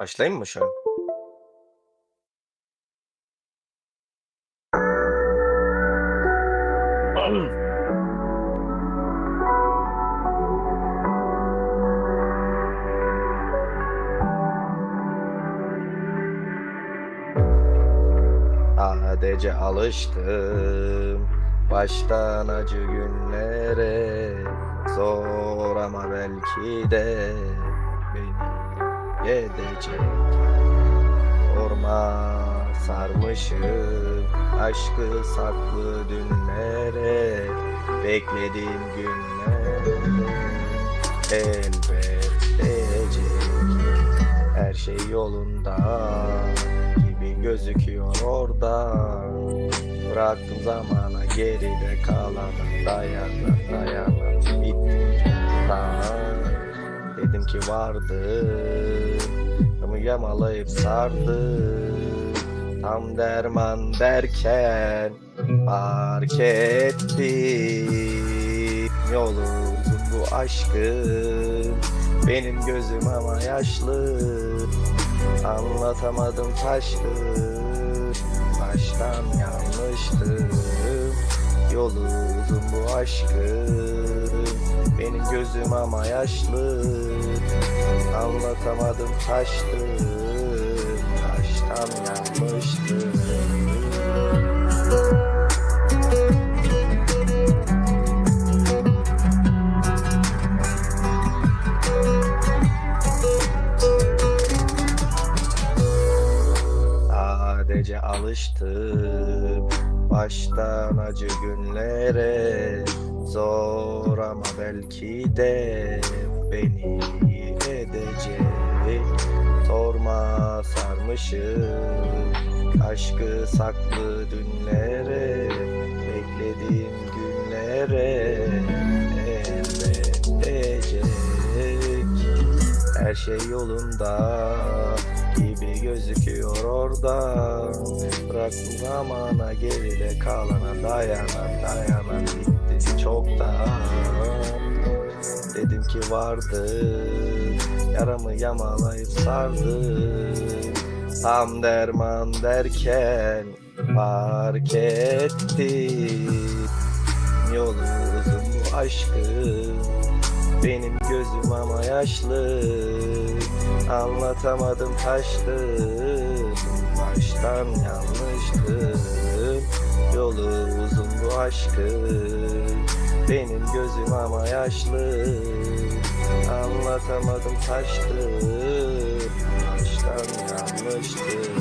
Başlayayım mı şu an? Sadece alıştım baştan acı günlere Zor ama belki de beni yedecek Orma sarmışım aşkı saklı dünlere Beklediğim günlere elbet değecek Her şey yolunda gibi gözüküyor orada Bıraktım zamana geride kalana dayanan dayanan çoktan Dedim ki vardı. Ama yamalayıp sardı. Tam derman derken fark ettim Yolu uzun bu aşkın Benim gözüm ama yaşlı. Anlatamadım taştı Baştan yanlıştı Yolu uzun bu aşkın Benim gözüm ama yaşlı. Anlatamadım taştı Baştan yanlıştı Sadece alıştım baştan acı günlere Zor ama belki de beni edecek Sorma sarmışım. Aşkı saklı dünlere Beklediğim günlere elbet edecek her şey yolunda gibi gözüküyor orada Bıraktım zamana geride kalana dayanan dayanan bitti çoktan. Dedim ki vardı yaramı yamalayıp sardı Tam derman derken fark ettim Yolu uzun bu aşkın benim gözüm ama yaşlı. Anlatamadım taştı Baştan yanlıştı Yolu uzun bu aşkın. Benim gözüm ama yaşlı. Anlatamadım taştı Baştan yanlıştı